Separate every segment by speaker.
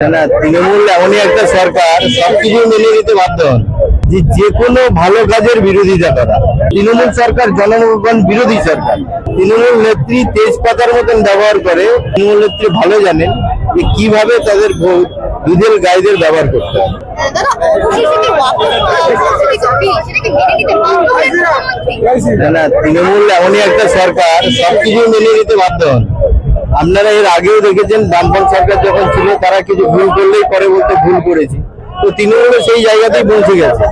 Speaker 1: না তৃণমূল এমনই একটা সরকার সবকিছু মেনে নিতে বাধ্য হন। যে যে কোনো ভালো কাজের বিরোধিতা করা। তৃণমূল সরকার জনগণ বিরোধী সরকার। তৃণমূল নেত্রী তেজপাতার মতন ব্যবহার করে তৃণমূল নেত্রী ভালো জানেন যে কীভাবে তাদের ভোট দুধের গাইদের ব্যবহার করতে হবে না তৃণমূল এমনই একটা সরকার সবকিছু মেনে নিতে বাধ্য হন। আপনারা এর আগেও দেখেছেন বামপন সরকার যখন ছিল, তারা কিছু ভুল করলেই পরে বলতে ভুল করেছি। তো তৃণমূল সেই জায়গাতেই পৌঁছে গেছে।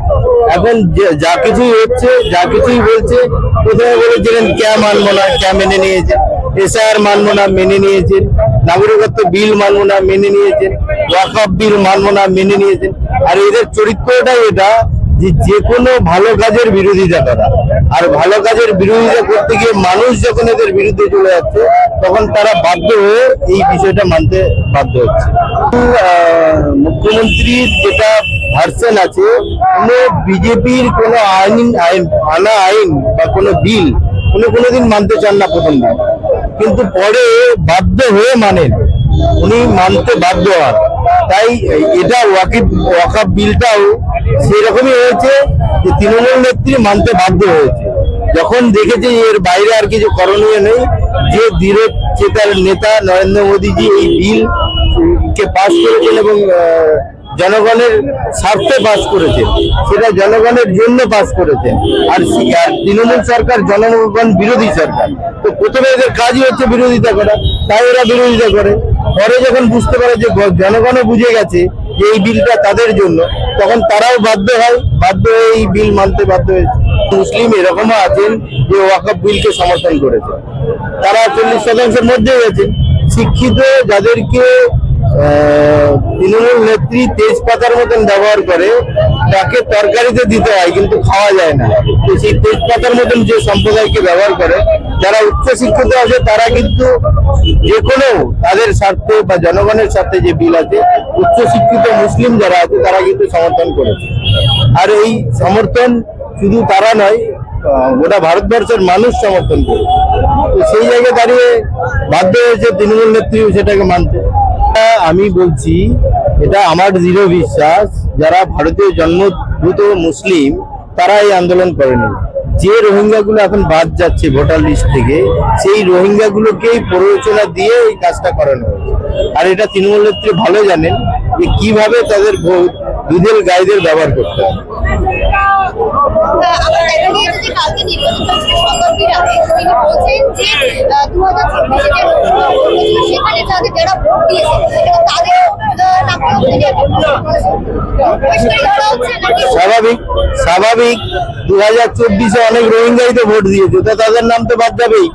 Speaker 1: এখন যা কিছুই হচ্ছে, যা কিছুই বলছে, প্রথমে বলেছিলেন, ক্যা মানবো না, ক্যা মেনে নিয়েছেন? এসআর মানবো না, মেনে নিয়েছেন। নাগরিকত্ব বিল মানবো না, মেনে নিয়েছেন। ওয়াকফ বিল মানবো না, মেনে নিয়েছেন। আর এদের চরিত্রটাই এটা যে যে কোনো ভালো কাজের বিরোধিতা করা। আর ভালো কাজের বিরোধিতা করতে গিয়ে মানুষ যখন এদের বিরুদ্ধে চলে যাচ্ছে তখন তারা বাধ্য হয়ে এই বিষয়টা মানতে বাধ্য হচ্ছে। মুখ্যমন্ত্রীর যেটা ভার্সন আছে, কোনো বিজেপির কোনো আইন আইন, আনা আইন বা কোনো বিল উনি কোনোদিন মানতে চান না প্রথম দিন। কিন্তু পরে বাধ্য হয়ে মানেন। উনি মানতে বাধ্য হন। তাই এটা ওয়াকিব, ওয়াকাব বিলটাও সেরকমই হয়েছে যে তৃণমূল নেত্রী মানতে বাধ্য হয়েছে। যখন দেখেছে এর বাইরে আর কিছু করণীয় নেই যে দৃঢ় চেতার নেতা নরেন্দ্র মোদীজি এই বিল কে পাশ করেছেন এবং জনগণের স্বার্থে পাস করেছেন, সেটা জনগণের জন্য পাস করেছেন। আর তৃণমূল সরকার জনগণ বিরোধী সরকার। তো প্রথমে এদের কাজই হচ্ছে বিরোধিতা করা, তাই ওরা বিরোধিতা করে। পরে যখন বুঝতে পারে যে জনগণও বুঝে গেছে যে এই বিলটা তাদের জন্য, তখন তারাও বাধ্য হয়, বাধ্য হয়ে এই বিল মানতে বাধ্য হয়েছে। মুসলিম এরকমও আছেন যে ওয়াকফ বিলকে সমর্থন করেছে। তারা চল্লিশ শতাংশের মধ্যে গেছে শিক্ষিত, যাদেরকে তৃণমূল নেত্রী তেজপাতার মতন ব্যবহার করে, তাকে তরকারিতে দিতে হয়, কিন্তু খাওয়া যায় না। তো সেই তেজপাতার মতন যে সম্প্রদায়কে ব্যবহার করে, যারা উচ্চ শিক্ষিত আছে, তারা কিন্তু যে কোনো তাদের স্বার্থে বা জনগণের স্বার্থে যে বিল আছে, উচ্চ শিক্ষিত মুসলিম যারা আছে, তারা কিন্তু সমর্থন করেছে। আর এই সমর্থন শুধু তারা নয় গোটা ভারতবর্ষের মানুষ সমর্থন করেছে তো সেই জায়গায় দাঁড়িয়ে বাধ্য হয়েছে তৃণমূল নেত্রী সেটাকে মানতে। আমি বলছি, এটা আমার দৃঢ় বিশ্বাস, যারা ভারতীয় জন্মভূত মুসলিম তারা এই আন্দোলন করেনি। যে রোহিঙ্গা গুলো এখন বাদ যাচ্ছে ভোটার লিস্ট থেকে, সেই রোহিঙ্গা গুলোকেই প্ররোচনা দিয়ে এই কাজটা করানো আর এটা তৃণমূল নেত্রী ভালো জানেন যে কীভাবে তাদের ভোট দুধের গাইদের ব্যবহার করতে হবে
Speaker 2: তিনি বলছেন যে দু হাজার চব্বিশে যে লোকসভা ভোট হয়েছিল সেখানে যাদের যারা ভোট দিয়েছে তাদের
Speaker 1: স্বাভাবিক স্বাভাবিক। দু হাজার চব্বিশে অনেক রোহিঙ্গাই তো ভোট দিয়েছে তো তাদের নাম তো বাদ যাবেই।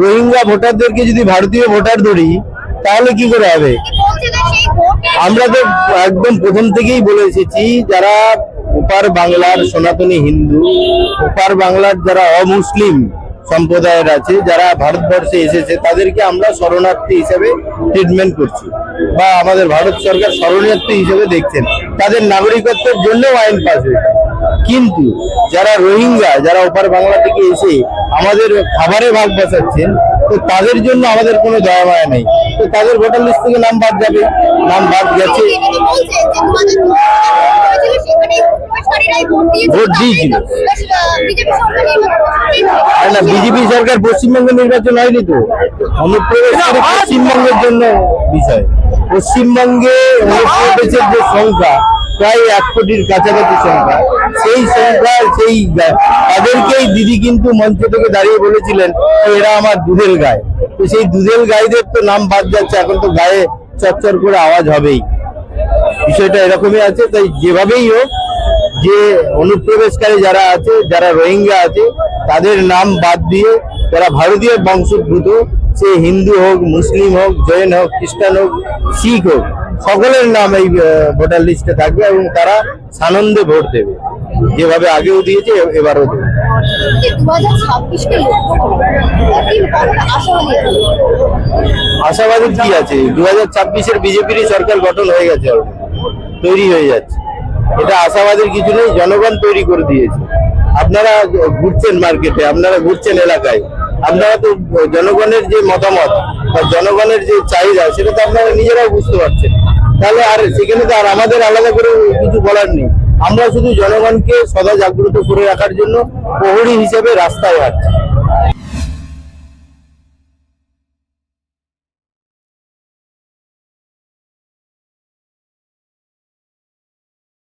Speaker 1: রোহিঙ্গা ভোটারদেরকে যদি ভারতীয় ভোটার ধরি তাহলে কি করে হবে? আমরা তো একদম প্রথম থেকেই বলে এসেছি যারা ওপার বাংলার সনাতনী হিন্দু ওপার বাংলার যারা অমুসলিম সম্প্রদায়ের আছে, যারা ভারতবর্ষে এসেছে, তাদেরকে আমরা শরণার্থী হিসেবে ট্রিটমেন্ট করছি। বা আমাদের ভারত সরকার শরণার্থী হিসেবে দেখছেন। তাদের নাগরিকত্বের জন্য আইন পাস হয়েছে। কিন্তু যারা রোহিঙ্গা, যারা ওপার বাংলা থেকে এসে আমাদের খাবারে ভাগ বসাচ্ছেন, তো তাদের জন্য আমাদের কোনো দয়া মায়া নেই। তো তাদের ভোটার লিস্ট থেকে নাম বাদ যাবে। নাম বাদ গেছে।
Speaker 2: ভোট দিয়েছিল।
Speaker 1: না বিজেপি সরকার পশ্চিমবঙ্গে নির্বাচন হয়নি তো? অনুপ্রবেশ পশ্চিমবঙ্গের জন্য বিষয়। পশ্চিমবঙ্গে অনুপ্রবেশের যে সংখ্যা প্রায় এক কোটির কাছাকাছি সংখ্যা সেই সংখ্যা সেই তাদেরকেই দিদি কিন্তু মঞ্চ থেকে দাঁড়িয়ে বলেছিলেন এরা আমার দুধের গায়ে তো সেই দুধের গাইদের তো নাম বাদ যাচ্ছে এখন তো গায়ে চচ্চর করে আওয়াজ হবেই। বিষয়টা এরকমই আছে তাই যেভাবেই হোক যে অনুপ্রবেশকারী যারা আছে যারা রোহিঙ্গা আছে তাদের নাম বাদ দিয়ে যারা ভারতীয় বংশোদ্ভূত সে হিন্দু হোক মুসলিম হোক জৈন হোক খ্রিস্টান হোক শিখ হোক সকলের নাম এই ভোটার লিস্টে থাকবে এবং তারা সানন্দে ভোট দেবে। যেভাবে আগেও দিয়েছে এবারও দেবে।
Speaker 2: আশাবাদী
Speaker 1: আশাবাদী কি আছে? দু হাজার ছাব্বিশের বিজেপিরই সরকার গঠন হয়ে গেছে তৈরি হয়ে যাচ্ছে। এটা আশাবাদের কিছু নেই, জনগণ তৈরি করে দিয়েছে। আপনারা ঘুরছেন মার্কেটে, আপনারা ঘুরছেন এলাকায়। আপনারা তো জনগণের যে মতামত বা জনগণের যে চাহিদা, সেটা তো আপনারা নিজেরাও বুঝতে পারছেন। তাহলে আর সেখানে তো আর আমাদের আলাদা করে কিছু বলার নেই। আমরা শুধু জনগণকে সদা জাগ্রত করে রাখার জন্য প্রহরী হিসেবে রাস্তায় হাঁটছি।